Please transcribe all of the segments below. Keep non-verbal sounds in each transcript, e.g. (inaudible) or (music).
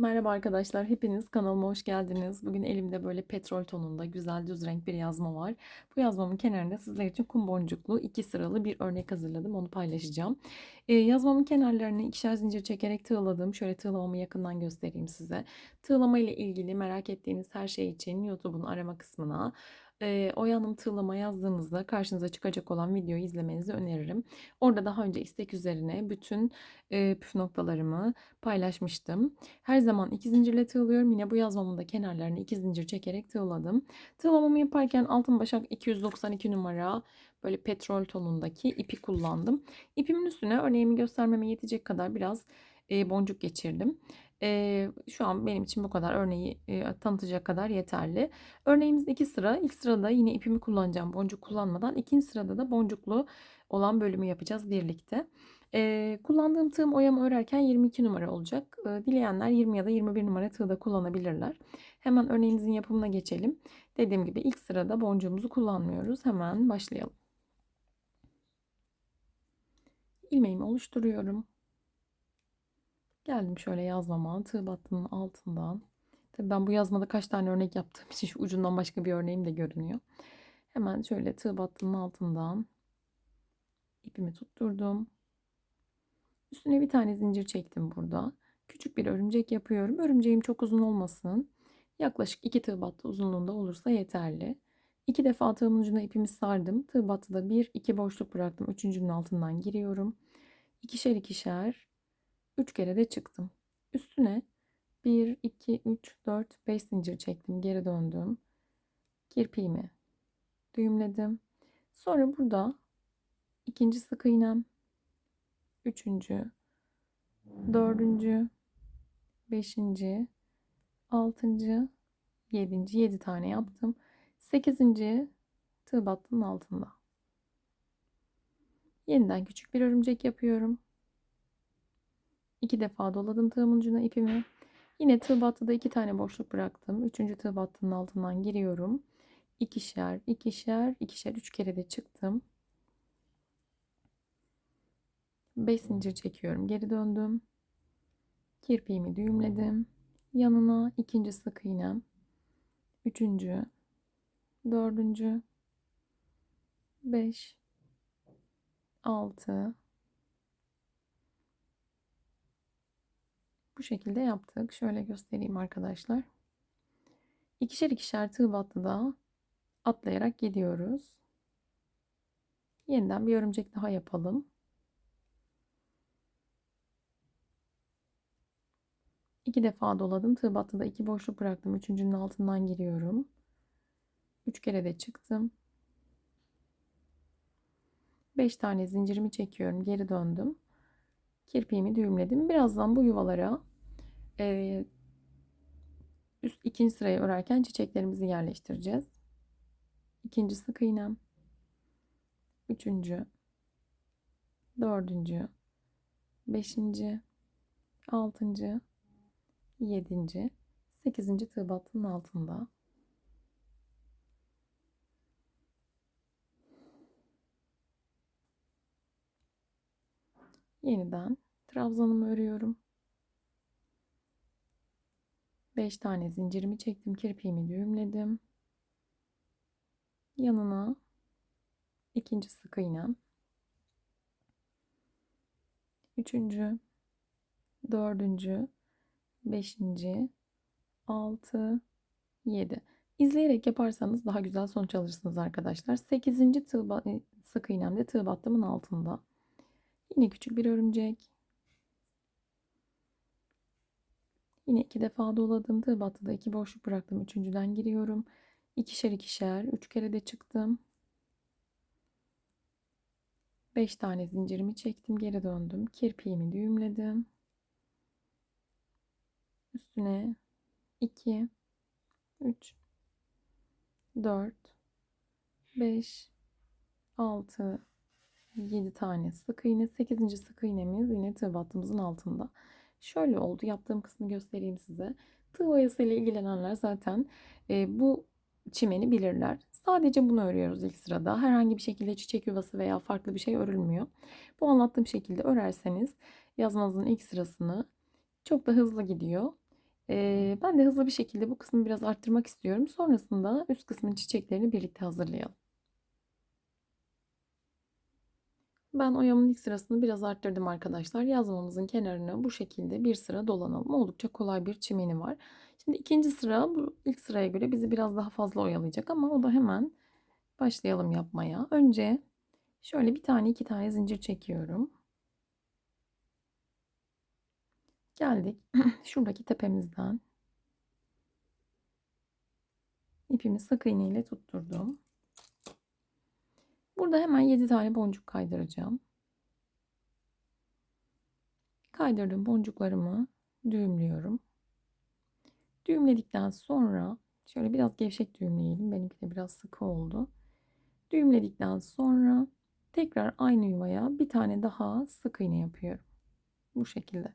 Merhaba arkadaşlar, hepiniz kanalıma hoş geldiniz. Bugün elimde böyle petrol tonunda güzel düz renk bir yazma var. Bu yazmamın kenarında sizler için kum boncuklu iki sıralı bir örnek hazırladım. Onu paylaşacağım. Ee, yazmamın kenarlarını ikişer zincir çekerek tığladım. Şöyle tığlamamı yakından göstereyim size. Tığlama ile ilgili merak ettiğiniz her şey için YouTube'un arama kısmına e, Oya Hanım tığlama yazdığınızda karşınıza çıkacak olan videoyu izlemenizi öneririm. Orada daha önce istek üzerine bütün e, püf noktalarımı paylaşmıştım. Her zaman iki zincirle tığlıyorum. Yine bu yazmamın da kenarlarını iki zincir çekerek tığladım. Tığlamamı yaparken altın başak 292 numara böyle petrol tonundaki ipi kullandım. İpimin üstüne örneğimi göstermeme yetecek kadar biraz e, boncuk geçirdim. E, şu an benim için bu kadar örneği e, tanıtacak kadar yeterli. Örneğimiz iki sıra. İlk sırada yine ipimi kullanacağım boncuk kullanmadan. İkinci sırada da boncuklu olan bölümü yapacağız birlikte. E, kullandığım tığım oyamı örerken 22 numara olacak. E, dileyenler 20 ya da 21 numara tığ da kullanabilirler. Hemen örneğimizin yapımına geçelim. Dediğim gibi ilk sırada boncuğumuzu kullanmıyoruz. Hemen başlayalım. İlmeğimi oluşturuyorum. Geldim şöyle yazmama. Tığ battının altından. Tabii ben bu yazmada kaç tane örnek yaptığım için şu ucundan başka bir örneğim de görünüyor. Hemen şöyle tığ battının altından ipimi tutturdum. Üstüne bir tane zincir çektim burada. Küçük bir örümcek yapıyorum. Örümceğim çok uzun olmasın. Yaklaşık iki tığ battı uzunluğunda olursa yeterli. İki defa tığımın ucuna ipimi sardım. Tığ battıda bir, iki boşluk bıraktım. Üçüncünün altından giriyorum. İkişer ikişer. Üç kere de çıktım. Üstüne 1, 2, 3, 4, 5 zincir çektim. Geri döndüm. Kirpiğimi düğümledim. Sonra burada ikinci sık iğnem, üçüncü, dördüncü, beşinci, altıncı, yedinci, yedi tane yaptım. Sekizinci tığ battının altında. Yeniden küçük bir örümcek yapıyorum. İki defa doladım tığımın ucuna ipimi. Yine tığ battıda iki tane boşluk bıraktım. Üçüncü tığ battının altından giriyorum. İkişer, ikişer, ikişer, üç kere de çıktım. 5 zincir çekiyorum. Geri döndüm. Kirpiğimi düğümledim. Yanına ikinci sık iğnem. Üçüncü. Dördüncü. Beş. Altı. Bu şekilde yaptık. Şöyle göstereyim arkadaşlar. İkişer ikişer tığ battıda atlayarak gidiyoruz. Yeniden bir örümcek daha yapalım. İki defa doladım. Tığ battıda iki boşluk bıraktım. Üçüncünün altından giriyorum. Üç kere de çıktım. Beş tane zincirimi çekiyorum. Geri döndüm. Kirpiğimi düğümledim. Birazdan bu yuvalara e, üst ikinci sırayı örerken çiçeklerimizi yerleştireceğiz. İkinci sık iğnem. Üçüncü. Dördüncü. Beşinci. Altıncı. 7. 8. tığ battının altında. Yeniden trabzanımı örüyorum. 5 tane zincirimi çektim, kirpiğimi düğümledim. Yanına ikinci sık iğnem. Üçüncü, dördüncü, 5. 6 7 İzleyerek yaparsanız daha güzel sonuç alırsınız arkadaşlar. 8. Tığ, sık iğnemde tığ battımın altında. Yine küçük bir örümcek. Yine iki defa doladım. Tığ battıda iki boşluk bıraktım. Üçüncüden giriyorum. İkişer ikişer. Üç kere de çıktım. Beş tane zincirimi çektim. Geri döndüm. Kirpiğimi düğümledim üstüne 2 3 4 5 6 7 tane sık iğne 8. sık iğnemiz yine tığ battığımızın altında şöyle oldu yaptığım kısmı göstereyim size. Tığ oyası ile ilgilenenler zaten e, bu çimeni bilirler. Sadece bunu örüyoruz ilk sırada. Herhangi bir şekilde çiçek yuvası veya farklı bir şey örülmüyor. Bu anlattığım şekilde örerseniz yazmanızın ilk sırasını çok da hızlı gidiyor. Ee, ben de hızlı bir şekilde bu kısmı biraz arttırmak istiyorum. Sonrasında üst kısmın çiçeklerini birlikte hazırlayalım. Ben oyamın ilk sırasını biraz arttırdım arkadaşlar. Yazmamızın kenarına bu şekilde bir sıra dolanalım. Oldukça kolay bir çimeni var. Şimdi ikinci sıra bu ilk sıraya göre bizi biraz daha fazla oyalayacak ama o da hemen başlayalım yapmaya. Önce şöyle bir tane iki tane zincir çekiyorum. Geldik. (clears throat) Şuradaki tepemizden ipimi sık iğne ile tutturdum. Burada hemen 7 tane boncuk kaydıracağım. Kaydırdığım boncuklarımı düğümlüyorum. Düğümledikten sonra şöyle biraz gevşek düğümleyelim. Benimki de biraz sıkı oldu. Düğümledikten sonra tekrar aynı yuvaya bir tane daha sık iğne yapıyorum. Bu şekilde.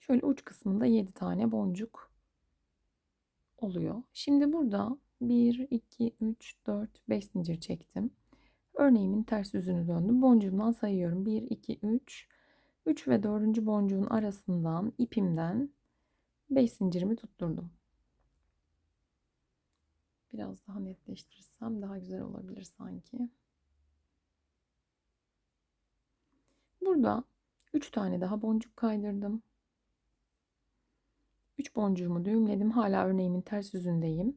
Şöyle uç kısmında 7 tane boncuk oluyor. Şimdi burada 1, 2, 3, 4, 5 zincir çektim. Örneğimin ters yüzünü döndüm. Boncuğumdan sayıyorum. 1, 2, 3. 3 ve 4. boncuğun arasından ipimden 5 zincirimi tutturdum. Biraz daha netleştirirsem daha güzel olabilir sanki. Burada 3 tane daha boncuk kaydırdım. 3 boncuğumu düğümledim. Hala örneğimin ters yüzündeyim.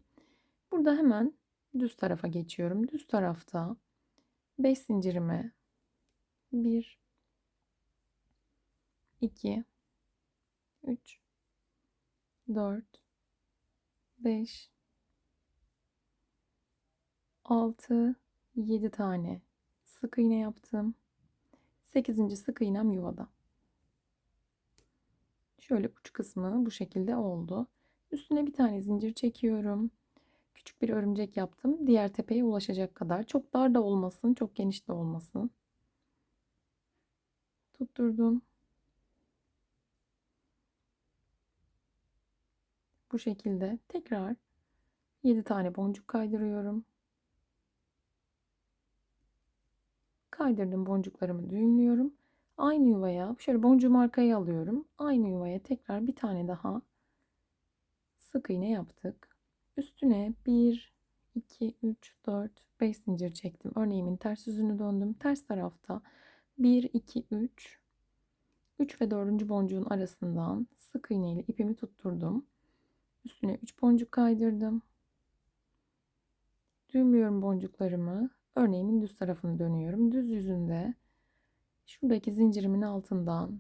Burada hemen düz tarafa geçiyorum. Düz tarafta 5 zincirime 1 2 3 4 5 6 7 tane sık iğne yaptım. 8. sık iğnem yuvada. Şöyle uç kısmı bu şekilde oldu. Üstüne bir tane zincir çekiyorum. Küçük bir örümcek yaptım. Diğer tepeye ulaşacak kadar. Çok dar da olmasın, çok geniş de olmasın. Tutturdum. Bu şekilde tekrar 7 tane boncuk kaydırıyorum. Kaydırdım boncuklarımı düğümlüyorum. Aynı yuvaya şöyle boncuğumu arkaya alıyorum. Aynı yuvaya tekrar bir tane daha sık iğne yaptık. Üstüne 1, 2, 3, 4, 5 zincir çektim. Örneğimin ters yüzünü döndüm. Ters tarafta 1, 2, 3, 3 ve 4. boncuğun arasından sık iğne ile ipimi tutturdum. Üstüne 3 boncuk kaydırdım. Düğümlüyorum boncuklarımı. Örneğimin düz tarafını dönüyorum. Düz yüzünde şuradaki zincirimin altından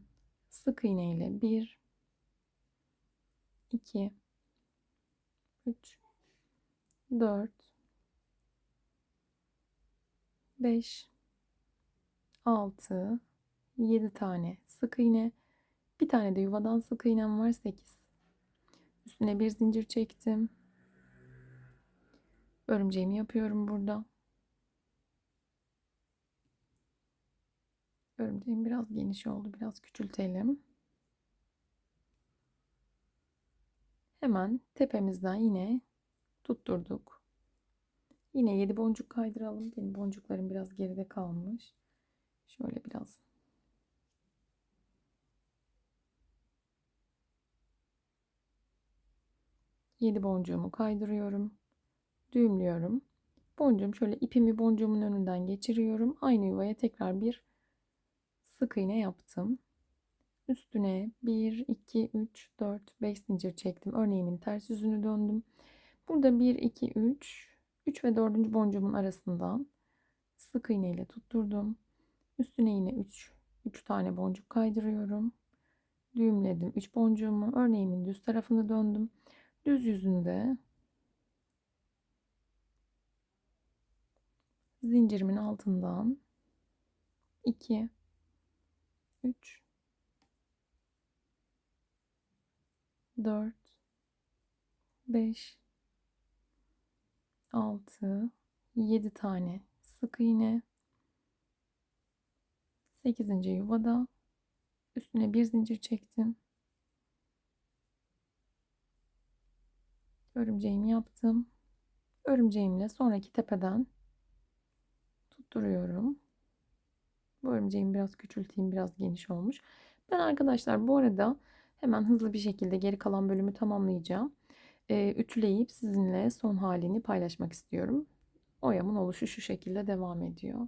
sık iğne ile 1 2 3 4 5 6 7 tane sık iğne. Bir tane de yuvadan sık iğnem var 8 üstüne bir zincir çektim. Örümceğimi yapıyorum burada. Örümceğim biraz geniş oldu biraz küçültelim. Hemen tepemizden yine tutturduk. Yine 7 boncuk kaydıralım. Benim boncuklarım biraz geride kalmış. Şöyle biraz Yedi boncuğumu kaydırıyorum. Düğümlüyorum. Boncuğum şöyle ipimi boncuğumun önünden geçiriyorum. Aynı yuvaya tekrar bir sık iğne yaptım. Üstüne 1, 2, 3, 4, 5 zincir çektim. Örneğimin ters yüzünü döndüm. Burada 1, 2, 3, 3 ve 4. boncuğumun arasından sık iğne ile tutturdum. Üstüne yine 3, 3 tane boncuk kaydırıyorum. Düğümledim 3 boncuğumu. Örneğimin düz tarafını döndüm. Düz yüzünde zincirimin altından 2 3 4 5 6 7 tane sık iğne 8. yuvada üstüne bir zincir çektim. Örümceğimi yaptım. Örümceğimle sonraki tepeden tutturuyorum. Bu örümceğimi biraz küçülteyim. Biraz geniş olmuş. Ben arkadaşlar bu arada Hemen hızlı bir şekilde geri kalan bölümü tamamlayacağım. Ee, ütüleyip sizinle son halini paylaşmak istiyorum. Oyamın oluşu şu şekilde devam ediyor.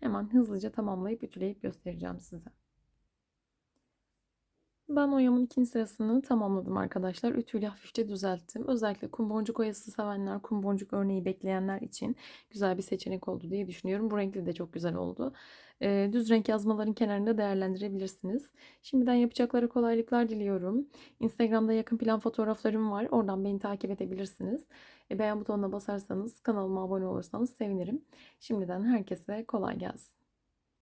Hemen hızlıca tamamlayıp ütüleyip göstereceğim size. Ben oyamın ikinci sırasını tamamladım arkadaşlar. Ütüyle hafifçe düzelttim. Özellikle kum boncuk oyası sevenler, kum boncuk örneği bekleyenler için güzel bir seçenek oldu diye düşünüyorum. Bu renkli de çok güzel oldu. Ee, düz renk yazmaların kenarında değerlendirebilirsiniz. Şimdiden yapacaklara kolaylıklar diliyorum. Instagram'da yakın plan fotoğraflarım var. Oradan beni takip edebilirsiniz. E, beğen butonuna basarsanız, kanalıma abone olursanız sevinirim. Şimdiden herkese kolay gelsin.